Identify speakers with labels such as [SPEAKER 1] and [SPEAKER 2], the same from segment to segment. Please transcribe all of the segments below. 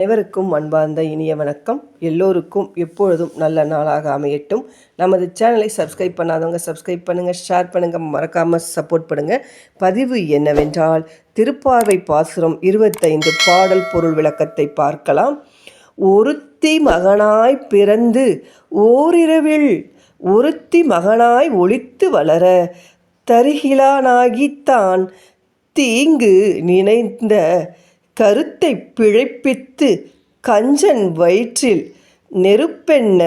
[SPEAKER 1] அனைவருக்கும் அன்பார்ந்த இனிய வணக்கம். எல்லோருக்கும் எப்பொழுதும் நல்ல நாளாக அமையட்டும். நமது சேனலை சப்ஸ்கிரைப் பண்ணாதவங்க சப்ஸ்கிரைப் பண்ணுங்கள் ஷேர் பண்ணுங்கள் மறக்காமல் சப்போர்ட் பண்ணுங்கள் பதிவு என்னவென்றால் திருப்பார்வை பாசுரம் இருபத்தைந்து பாடல் பொருள் விளக்கத்தை பார்க்கலாம். ஒருத்தி மகனாய் பிறந்து ஓரிரவில் ஒருத்தி மகனாய் ஒழித்து வளர தருகிலானாகித்தான் தீங்கு நினைந்த கருத்தை பிழைப்பித்து கஞ்சன் வயிற்றில் நெருப்பெண்ண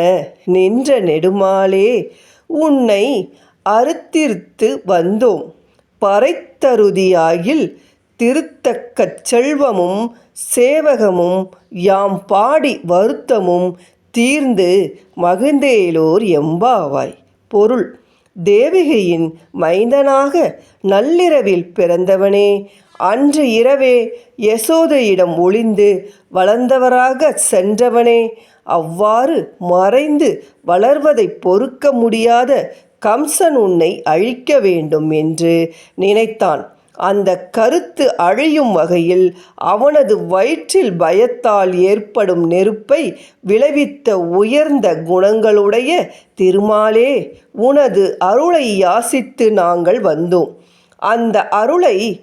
[SPEAKER 1] நின்ற நெடுமாலே உன்னை அறுத்திருத்து வந்தோம். பறைத்தருதியாகில் திருத்தக்கச் செல்வமும் சேவகமும் யாம் பாடி வருத்தமும் தீர்ந்து மகிழ்ந்தேலோர் எம்பாவாய். பொருள் தேவிகையின் மைந்தனாக நள்ளிரவில் பிறந்தவனே. அன்று இரவே யசோதையிடம் ஒளிந்து வளர்ந்தவராக சென்றவனே. அவ்வாறு மறைந்து வளர்வதை பொறுக்க முடியாத கம்சன் உன்னை அழிக்க வேண்டும் என்று நினைத்தான். அந்த கருத்து அழியும் வகையில் அவனது வயிற்றில் பயத்தால் ஏற்படும் நெருப்பை விளைவித்த உயர்ந்த குணங்களுடைய திருமாலே உனது அருளை யாசித்து நாங்கள் வந்தோம். அந்த அருளை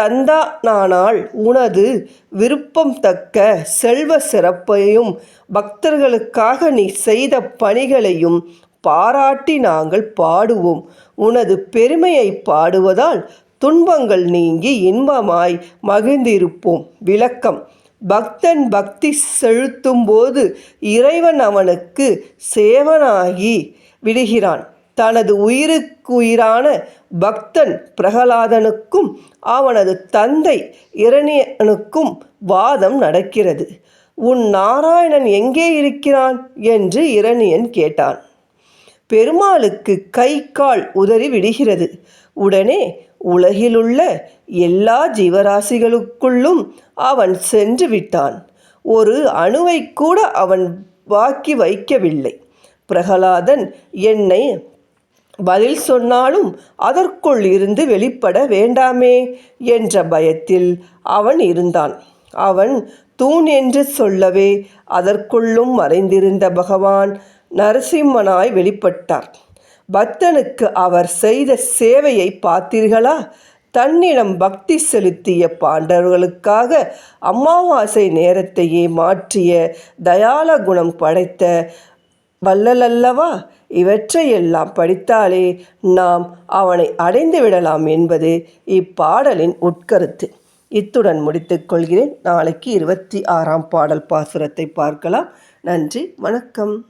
[SPEAKER 1] தந்தானானால் உனது விருப்பம் தக்க செல்வ சிறப்பையும் பக்தர்களுக்காக நீ செய்த பணிகளையும் பாராட்டி நாங்கள் பாடுவோம். உனது பெருமையை பாடுவதால் துன்பங்கள் நீங்கி இன்பமாய் மகிழ்ந்திருப்போம். விளக்கம். பக்தன் பக்தி செலுத்தும் போது இறைவன் அவனுக்கு சேவனாகி விடுகிறான். தனது உயிருக்குயிரான பக்தன் பிரகலாதனுக்கும் அவனது தந்தை இரணியனுக்கும் வாதம் நடக்கிறது. உன் நாராயணன் எங்கே இருக்கிறான்? என்று இரணியன் கேட்டான். பெருமாளுக்கு கை கால் உதறி விடுகிறது. உடனே உலகிலுள்ள எல்லா ஜீவராசிகளுக்குள்ளும் அவன் சென்று விட்டான். ஒரு அணுவை கூட அவன் வாக்கி வைக்கவில்லை. பிரகலாதன் என்னை பதில் சொன்னாலும் அதற்குள் இருந்து வெளிப்பட வேண்டாமே என்ற பயத்தில் அவன் இருந்தான். அவன் தூண் என்று சொல்லவே அதற்குள்ளும் மறைந்திருந்த பகவான் நரசிம்மனாய் வெளிப்பட்டார். பக்தனுக்கு அவர் செய்த சேவையை பார்த்தீர்களா? தன்னிடம் பக்தி செலுத்திய பாண்டவர்களுக்காக அமாவாசை நேரத்தையே மாற்றிய தயால குணம் படைத்த வல்லலல்லவா இவற்றையெல்லாம் படித்தாலே நாம் அவனை அடைந்து விடலாம் என்பது இப்பாடலின் உட்கருத்து. இத்துடன் முடித்துக்கொள்கிறேன் நாளைக்கு இருபத்தி ஆறாம் பாடல் பாசுரத்தை பார்க்கலாம். நன்றி வணக்கம்.